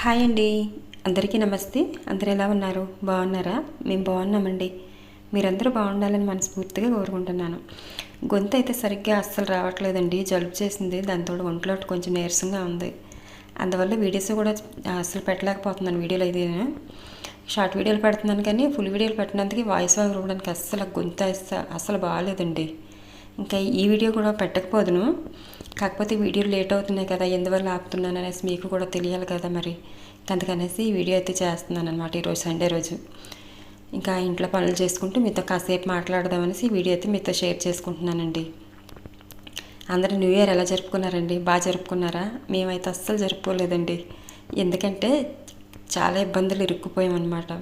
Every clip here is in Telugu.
హాయ్ అండి. అందరికీ నమస్తే. అందరు ఎలా ఉన్నారు? బాగున్నారా? మేము బాగున్నామండి. మీరందరూ బాగుండాలని మనస్ఫూర్తిగా కోరుకుంటున్నాను. గొంతు అయితే సరిగ్గా అస్సలు రావట్లేదండి. జలుబు చేసింది. దాంతో ఒంట్లో కొంచెం నీరసంగా ఉంది. అందువల్ల వీడియోస్ కూడా అస్సలు పెట్టలేకపోతున్నాను వీడియోలు అయితే షార్ట్ వీడియోలు పెడుతున్నాను కానీ ఫుల్ వీడియోలు పెట్టినందుకు వాయిస్ ఓవర్ ఇవ్వడానికి అస్సలు గొంతు అస్సలు బాగాలేదండి. ఇంకా ఈ వీడియో కూడా పెట్టకపోదును. కాకపోతే వీడియోలు లేట్ అవుతున్నాయి కదా ఎందువల్ల ఆపుతున్నాను అనేసి మీకు కూడా తెలియాలి కదా మరి. అందుకనేసి ఈ వీడియో అయితే చేస్తున్నాను అనమాట ఈరోజు సండే రోజు. ఇంకా ఇంట్లో పనులు చేసుకుంటూ మీతో కాసేపు మాట్లాడదామనేసి ఈ వీడియో అయితే మీతో షేర్ చేసుకుంటున్నానండి. అందరూ న్యూ ఇయర్ ఎలా జరుపుకున్నారండి? బాగా జరుపుకున్నారా? మేమైతే అస్సలు జరుపుకోలేదండి. ఎందుకంటే చాలా ఇబ్బందులు ఇరుక్కుపోయామన్నమాట.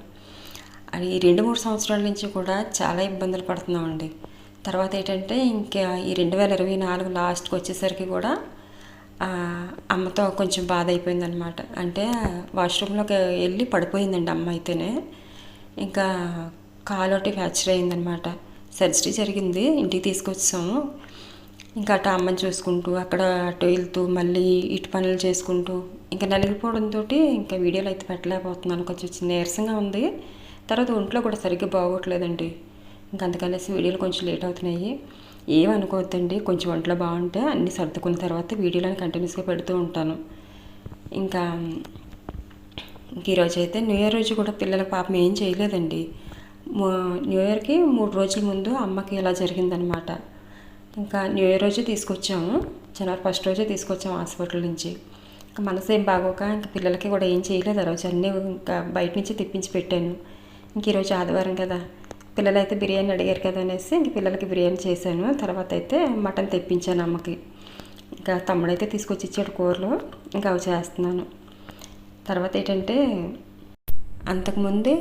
అది రెండు మూడు సంవత్సరాల నుంచి కూడా చాలా ఇబ్బందులు పడుతున్నామండి. తర్వాత ఏంటంటే ఇంకా ఈ రెండు వేల ఇరవై నాలుగు లాస్ట్కి వచ్చేసరికి కూడా అమ్మతో కొంచెం బాధ అయిపోయిందనమాట అంటే వాష్రూమ్లోకి వెళ్ళి పడిపోయిందండి అమ్మ అయితేనే. ఇంకా కాలు ఒకటి ఫ్రాక్చర్ అయిందనమాట సర్జరీ జరిగింది ఇంటికి తీసుకొచ్చాము. ఇంకా అటు అమ్మని చూసుకుంటూ అక్కడ అటు వెళ్తూ మళ్ళీ ఇటు పనులు చేసుకుంటూ ఇంకా నలిగిపోవడంతో ఇంకా వీడియోలు అయితే పెట్టలేకపోతున్నాను. కొంచెం నీరసంగా ఉంది. తర్వాత ఒంట్లో కూడా సరిగ్గా బాగోట్లేదండి. అందుకనేసి వీడియోలు కొంచెం లేట్ అవుతున్నాయి. ఏమనుకోవద్దండి కొంచెం ఒంట్లో బాగుంటే అన్నీ సర్దుకున్న తర్వాత వీడియోలను కంటిన్యూస్గా పెడుతూ ఉంటాను. ఇంకా ఇంక ఈరోజు అయితే న్యూ ఇయర్ రోజు కూడా పిల్లల పాపం ఏం చేయలేదండి. న్యూ ఇయర్కి మూడు రోజుల ముందు అమ్మకి ఇలా జరిగిందనమాట ఇంకా న్యూ ఇయర్ రోజు తీసుకొచ్చాము. జనవరి ఫస్ట్ రోజే తీసుకొచ్చాము హాస్పిటల్ నుంచి. ఇంకా మనసు ఏం బాగోక ఇంకా పిల్లలకి కూడా ఏం చేయలేదు. ఆ రోజు అన్నీ ఇంకా బయట నుంచి తెప్పించి పెట్టాను. ఇంక ఈరోజు ఆదివారం కదా. పిల్లలు అయితే బిర్యానీ అడిగారు కదా అనేసి ఇంక పిల్లలకి బిర్యానీ చేశాను. తర్వాత అయితే మటన్ తెప్పించాను అమ్మకి. ఇంకా తమ్ముడైతే తీసుకొచ్చి ఇచ్చాడు కూరలు. ఇంకా అవి చేస్తున్నాను. తర్వాత ఏంటంటే అంతకుముందే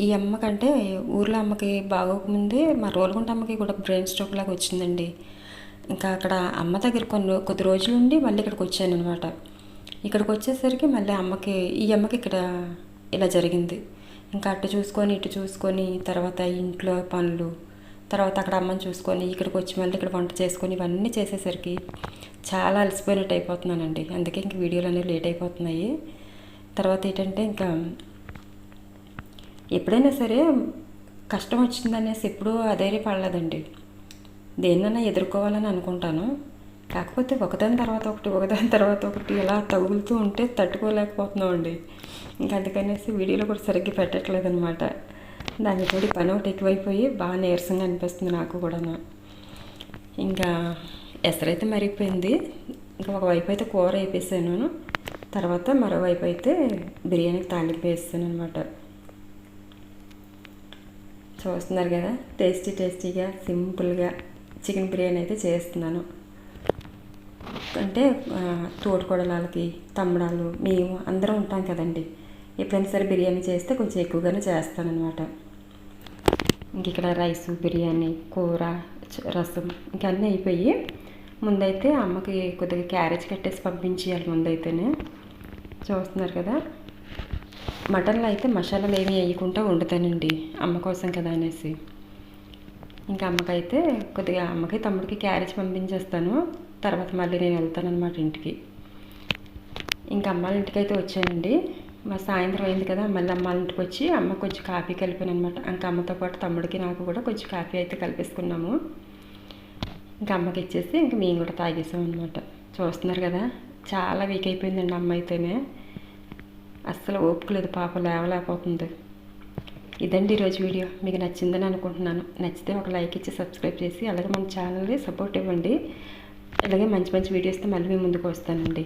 ఈ అమ్మకంటే ఊర్లో అమ్మకి బాగోకముందే మా రోల్గుంట అమ్మకి కూడా బ్రెయిన్ స్ట్రోక్ లాగా వచ్చిందండి. ఇంకా అక్కడ అమ్మ దగ్గర కొన్ని కొద్ది రోజులు ఉండి మళ్ళీ ఇక్కడికి వచ్చాను అనమాట ఇక్కడికి వచ్చేసరికి మళ్ళీ అమ్మకి ఈ అమ్మకి ఇక్కడ ఇలా జరిగింది. ఇంకా అటు చూసుకొని ఇటు చూసుకొని తర్వాత ఇంట్లో పనులు తర్వాత అక్కడ అమ్మని చూసుకొని ఇక్కడికి వచ్చి మళ్ళీ ఇక్కడ వంట చేసుకొని ఇవన్నీ చేసేసరికి చాలా అలసిపోయినట్టు అయిపోతున్నానండి. అందుకే ఇంక వీడియోలు అనేవి లేట్ అయిపోతున్నాయి. తర్వాత ఏంటంటే ఇంకా ఎప్పుడైనా సరే కష్టం వచ్చిందనేసి ఎప్పుడూ అధైర్యపడలేదండి. దేన్నైనా ఎదుర్కోవాలని అనుకుంటాను. కాకపోతే ఒకదాని తర్వాత ఒకటి ఒకదాని తర్వాత ఒకటి ఇలా తగులుతూ ఉంటే తట్టుకోలేకపోతున్నామండి. ఇంకా అందుకనేసి వీడియోలో కూడా సరిగ్గా పెట్టట్లేదు అనమాట దాని కూడా పని ఒకటి ఎక్కువైపోయి బాగా నీరసంగా అనిపిస్తుంది నాకు కూడా ఇంకా ఎసరైతే మరిగిపోయింది. ఇంకా ఒకవైపు అయితే కూర వేపేసాను. తర్వాత మరోవైపు అయితే బిర్యానీకి తాలింపు వేస్తాను అనమాట చూస్తున్నారు కదా? టేస్టీ టేస్టీగా సింపుల్గా చికెన్ బిర్యానీ అయితే చేస్తున్నాను. అంటే తోటికోడలాలకి తమ్ముడాలు మేము అందరం ఉంటాం కదండి. ఎప్పుడైనా సరే బిర్యానీ చేస్తే కొంచెం ఎక్కువగానే చేస్తానన్నమాట. ఇంక ఇక్కడ రైస్ బిర్యానీ కూర రసం ఇంక అన్నీ అయిపోయి ముందైతే అమ్మకి కొద్దిగా క్యారేజ్ కట్టేసి పంపించేయాలి ముందైతేనే. చూస్తున్నారు కదా? మటన్లో అయితే మసాలాలు ఏమి వేయకుండా వండుతానండి అమ్మ కోసం కదా అనేసి. ఇంకా అమ్మకైతే కొద్దిగా అమ్మకి తమ్ముడికి క్యారేజ్ పంపించేస్తాను. తర్వాత మళ్ళీ నేను వెళ్తానమాట ఇంటికి. ఇంకా అమ్మాళ్ళ ఇంటికి అయితే వచ్చానండి. మా సాయంత్రం అయింది కదా మళ్ళీ అమ్మాళ్ళ ఇంటికి వచ్చి అమ్మ కొంచెం కాఫీ కలిపాను అనమాట ఇంకా అమ్మతో పాటు తమ్ముడికి నాకు కూడా కొంచెం కాఫీ అయితే కలిపేసుకున్నాము. ఇంకా అమ్మకి ఇచ్చేసి ఇంకా మేము కూడా తాగేసాం అనమాట చూస్తున్నారు కదా చాలా వీక్ అయిపోయిందండి అమ్మ అయితేనే. అస్సలు ఓపుకోలేదు పాప లేవలేకపోతుంది. ఇదండి ఈరోజు వీడియో. మీకు నచ్చిందని అనుకుంటున్నాను. నచ్చితే ఒక లైక్ ఇచ్చి సబ్స్క్రైబ్ చేసి అలాగే మన ఛానల్ని సపోర్ట్ ఇవ్వండి. అలాగే మంచి మంచి వీడియోస్తో మళ్ళీ మీ ముందుకు వస్తానండి.